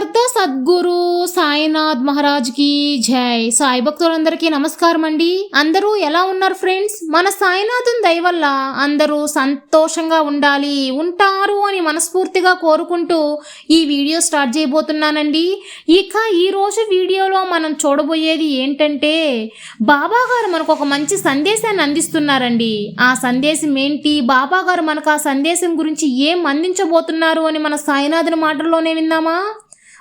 సమర్థ సద్గురు సాయినాథ్ మహారాజ్కి జై. సాయి భక్తులందరికీ నమస్కారం అండి అందరూ ఎలా ఉన్నారు ఫ్రెండ్స్? మన సాయినాథుని దయ వల్ల అందరూ సంతోషంగా ఉండాలి ఉంటారు అని మనస్ఫూర్తిగా కోరుకుంటూ ఈ వీడియో స్టార్ట్ చేయబోతున్నానండి. ఇక ఈ రోజు వీడియోలో మనం చూడబోయేది ఏంటంటే బాబా గారు మనకు ఒక మంచి సందేశాన్ని అందిస్తున్నారండి. ఆ సందేశం ఏంటి? బాబా గారు మనకు ఆ సందేశం గురించి ఏం అందించబోతున్నారు అని మన సాయినాథుని మాటల్లోనే విందామా?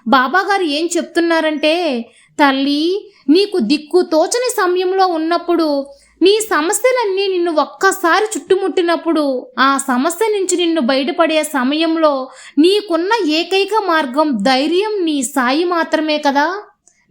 బాబాగారు ఏం చెప్తున్నారంటే తల్లి నీకు దిక్కు తోచని సమయంలో ఉన్నప్పుడు నీ సమస్యలన్నీ నిన్ను ఒక్కసారి చుట్టుముట్టినప్పుడు ఆ సమస్య నుంచి నిన్ను బయటపడే సమయంలో నీకున్న ఏకైక మార్గం ధైర్యం నీ సాయి మాత్రమే కదా?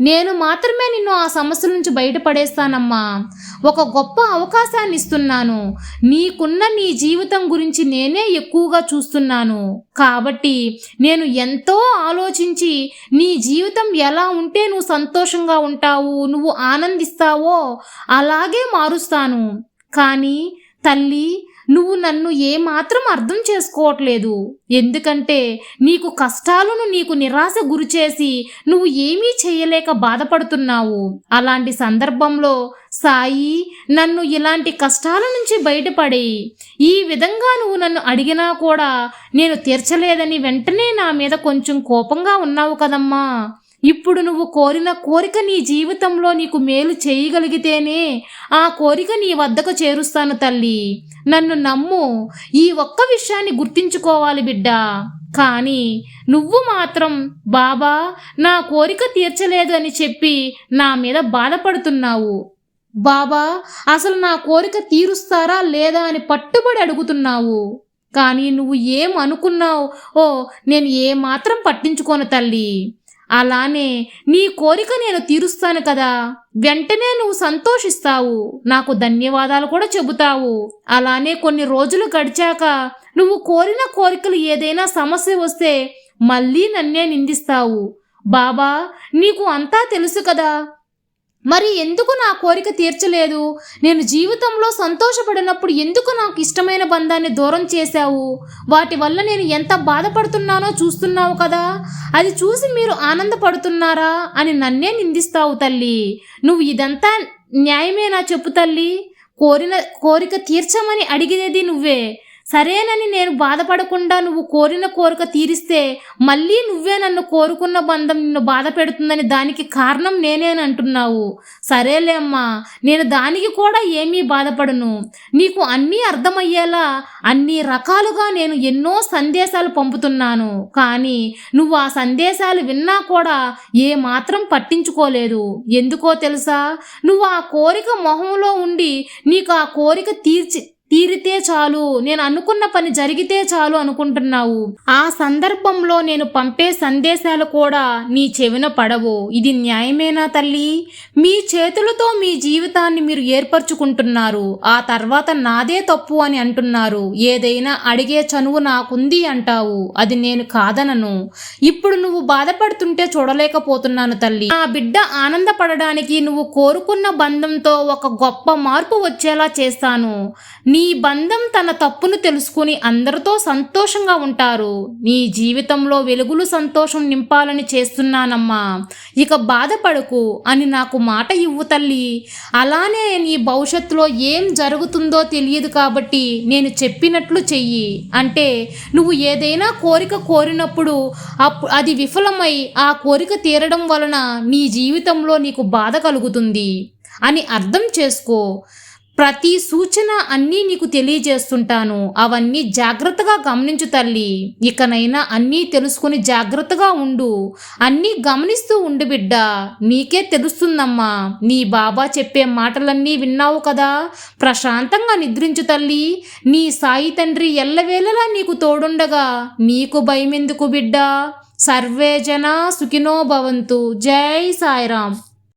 నేను మాత్రమే నిన్ను ఆ సమస్య నుంచి బయటపడేస్తానమ్మా. ఒక గొప్ప అవకాశాన్ని ఇస్తున్నాను. నీకున్న నీ జీవితం గురించి నేనే ఎక్కువగా చూస్తున్నాను. కాబట్టి నేను ఎంతో ఆలోచించి నీ జీవితం ఎలా ఉంటే నువ్వు సంతోషంగా ఉంటావు నువ్వు ఆనందిస్తావో అలాగే మారుస్తాను. కానీ తల్లి నువ్వు నన్ను ఏమాత్రం అర్థం చేసుకోవట్లేదు. ఎందుకంటే నీకు కష్టాలను నీకు నిరాశ గురిచేసి నువ్వు ఏమీ చేయలేక బాధపడుతున్నావు. అలాంటి సందర్భంలో సాయి నన్ను ఇలాంటి కష్టాల నుంచి బయటపడి ఈ విధంగా నువ్వు నన్ను అడిగినా కూడా నేను తీర్చలేదని వెంటనే నా మీద కొంచెం కోపంగా ఉన్నావు కదమ్మా. ఇప్పుడు నువ్వు కోరిన కోరిక నీ జీవితంలో నీకు మేలు చేయగలిగితేనే ఆ కోరిక నీ వద్దకు చేరుస్తాను తల్లి. నన్ను నమ్ము. ఈ ఒక్క విషయాన్ని గుర్తించుకోవాలి బిడ్డ. కానీ నువ్వు మాత్రం బాబా నా కోరిక తీర్చలేదు అని చెప్పి నా మీద బాధపడుతున్నావు. బాబా అసలు నా కోరిక తీరుస్తారా లేదా అని పట్టుబడి అడుగుతున్నావు. కానీ నువ్వు ఏం అనుకున్నావు? ఓ నేను ఏమాత్రం పట్టించుకోను తల్లి. అలానే నీ కోరిక నేను తీరుస్తాను కదా. వెంటనే నువ్వు సంతోషిస్తావు. నాకు ధన్యవాదాలు కూడా చెబుతావు. అలానే కొన్ని రోజులు గడిచాక నువ్వు కోరిన కోరికలు ఏదైనా సమస్య వస్తే మళ్ళీ నన్నే నిందిస్తావు. బాబా నీకు అంతా తెలుసు కదా. మరి ఎందుకు నా కోరిక తీర్చలేదు? నేను జీవితంలో సంతోషపడినప్పుడు ఎందుకు నాకు ఇష్టమైన బంధాన్ని దూరం చేశావు? వాటి వల్ల నేను ఎంత బాధపడుతున్నానో చూస్తున్నావు కదా? అది చూసి మీరు ఆనందపడుతున్నారా అని నన్నే నిందిస్తావు తల్లి. నువ్వు ఇదంతా న్యాయమేనా చెప్పు తల్లి? కోరిన కోరిక తీర్చమని అడిగేది నువ్వే. సరేనని నేను బాధపడకుండా నువ్వు కోరిన కోరిక తీరిస్తే మళ్ళీ నువ్వే నన్ను కోరుకున్న బంధం నిన్ను బాధ పెడుతుందని దానికి కారణం నేనేనంటున్నావు సరేలే అమ్మా నేను దానికి కూడా ఏమీ బాధపడను. నీకు అన్నీ అర్థమయ్యేలా అన్ని రకాలుగా నేను ఎన్నో సందేశాలు పంపుతున్నాను. కానీ నువ్వు ఆ సందేశాలు విన్నా కూడా ఏ మాత్రం పట్టించుకోలేదు. ఎందుకో తెలుసా? నువ్వు ఆ కోరిక మొహంలో ఉండి నీకు ఆ కోరిక తీర్చి తీరితే చాలు నేను అనుకున్న పని జరిగితే చాలు అనుకుంటున్నావు. ఆ సందర్భంలో నేను పంపే సందేశాలు కూడా నీ చెవిన పడవు. ఇది న్యాయమేనా తల్లి? మీ చేతులతో మీ జీవితాన్ని మీరు ఏర్పరచుకుంటున్నారు. ఆ తర్వాత నాదే తప్పు అని అంటున్నారు. ఏదైనా అడిగే చనువు నాకుంది అంటావు. అది నేను కాదనను. ఇప్పుడు నువ్వు బాధపడుతుంటే చూడలేకపోతున్నాను తల్లి. ఆ బిడ్డ ఆనందపడడానికి నువ్వు కోరుకున్న బంధంతో ఒక గొప్ప మార్పు వచ్చేలా చేస్తాను. నీ బంధం తన తప్పును తెలుసుకుని అందరితో సంతోషంగా ఉంటారు. నీ జీవితంలో వెలుగులు సంతోషం నింపాలని చేస్తున్నానమ్మా. ఇక బాధపడకు అని నాకు మాట ఇవ్వు తల్లి. అలానే నీ భవిష్యత్తులో ఏం జరుగుతుందో తెలియదు కాబట్టి నేను చెప్పినట్లు చెయ్యి. అంటే నువ్వు ఏదైనా కోరిక కోరినప్పుడు అప్ అది విఫలమై ఆ కోరిక తీరడం వలన నీ జీవితంలో నీకు బాధ కలుగుతుంది. అని అర్థం చేసుకో. ప్రతి సూచన అన్నీ నీకు తెలియజేస్తుంటాను. అవన్నీ జాగ్రత్తగా గమనించు తల్లి. ఇకనైనా అన్నీ తెలుసుకుని జాగ్రత్తగా ఉండు. అన్నీ గమనిస్తూ ఉండు బిడ్డ. నీకే తెలుస్తుందమ్మా. నీ బాబా చెప్పే మాటలన్నీ విన్నావు కదా? ప్రశాంతంగా నిద్రించు తల్లి. నీ సాయి తండ్రి ఎల్లవేళలా నీకు తోడుండగా. నీకు భయమెందుకు బిడ్డ? సర్వే జనా సుఖినో భవంతు. జై సాయిరామ్.